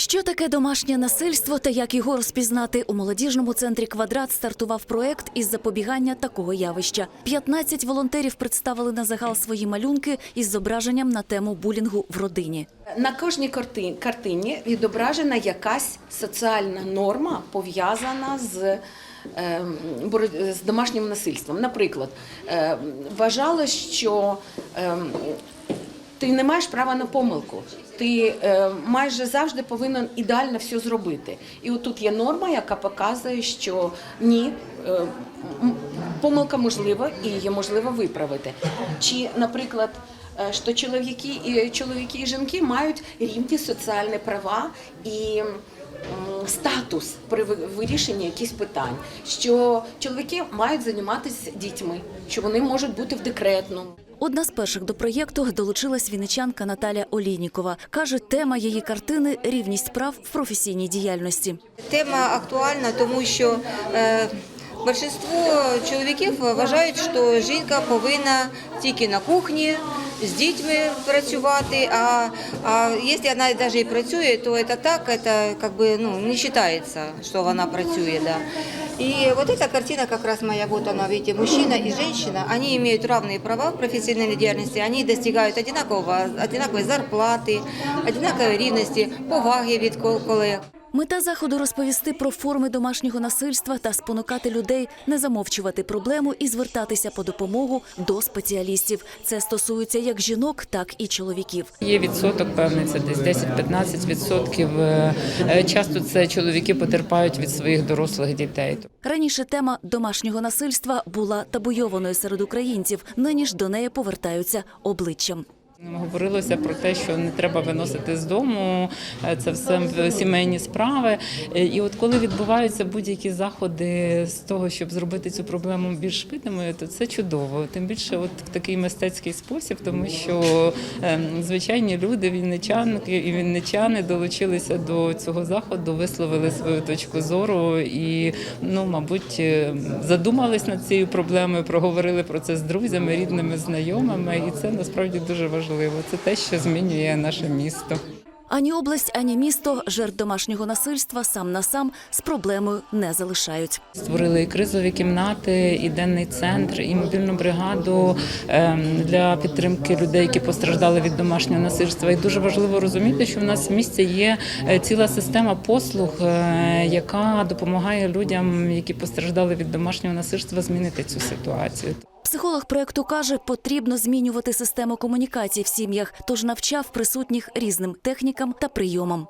Що таке домашнє насильство та як його розпізнати у молодіжному центрі квадрат стартував проект із запобігання такого явища. 15 волонтерів представили на загал свої малюнки із зображенням на тему булінгу в родині. На кожній карти- картині відображена якась соціальна норма, пов'язана з, ем, з домашнім насильством. Наприклад, ем, вважалось, що ем, ти не маєш права на помилку. Ти е, майже завжди повинен ідеально все зробити. І отут є норма, яка показує, що ні, е, помилка можлива і її можливо виправити. Чи, наприклад, е, що чоловіки і чоловіки і жінки мають рівні соціальні права і статус при вирішенні якихось питань, що чоловіки мають займатися дітьми, що вони можуть бути в декретному. Одна з перших до проєкту долучилась вінничанка Наталя Олійнікова. Каже, тема її картини рівність прав в професійній діяльності. Тема актуальна, тому що е, більшість чоловіків вважають, що жінка повинна тільки на кухні з дітьми працювати. А, а якщо вона навіть і працює, то це так, це как бы, ну, не вважається, що вона працює. Да. И вот эта картина как раз моя, вот она, видите, мужчина и женщина, они имеют равные права в профессиональной деятельности, они достигают одинакового, одинаковой зарплаты, одинаковой рівності, поваги від кол- колег. Мета заходу розповісти про форми домашнього насильства та спонукати людей не замовчувати проблему і звертатися по допомогу до спеціалістів. Це стосується як жінок, так і чоловіків. Є відсоток певний, це десь 10-15 відсотків. Е, е, Часто це чоловіки потерпають від своїх дорослих дітей. Раніше тема домашнього насильства була табуйованою серед українців. Нині ж до неї повертаються обличчям. Говорилося про те, що не треба виносити з дому, е, це все сімейні справи. Е, І от коли відбуваються будь-які заходи з того, щоб зробити цю проблему більш видимою, то це чудово. Тим більше, от в такий мистецький спосіб, тому що ем, звичайні люди, вінничанки і вінничани долучилися до цього заходу, висловили свою точку зору і, ну, мабуть, е, задумались над цією проблемою, проговорили про це з друзями, рідними, знайомими, і це насправді дуже важливо. Це те, що змінює наше місто. Ані область, ані місто жертв домашнього насильства сам на сам з проблемою не залишають. Створили і кризові кімнати, і денний центр, і мобільну бригаду ем, для підтримки людей, які постраждали від домашнього насильства. І дуже важливо розуміти, що в нас в місті є е, ціла система послуг, е, яка допомагає людям, які постраждали від домашнього насильства, змінити цю ситуацію. Психолог проекту каже, потрібно змінювати систему комунікації в сім'ях, тож навчав присутніх різним технікам та прийомам.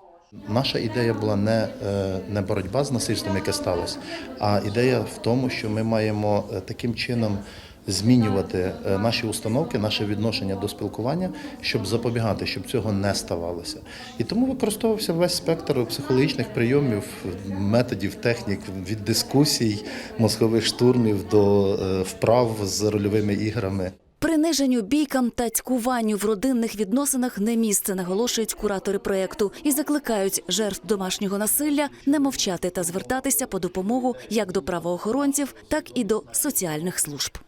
Наша ідея була не, е, не боротьба з насильством, яке сталося, а ідея в тому, що ми маємо е, таким чином змінювати е, наші установки, наше відношення до спілкування, щоб запобігати, щоб цього не ставалося. І тому використовувався весь спектр психологічних прийомів, методів, технік від дискусій, мозкових штурмів до е, вправ з рольовими іграми. Приниженню, бійкам та цькуванню в родинних відносинах не місце, наголошують куратори проекту і закликають жертв домашнього насилля не мовчати та звертатися по допомогу як до правоохоронців, так і до соціальних служб.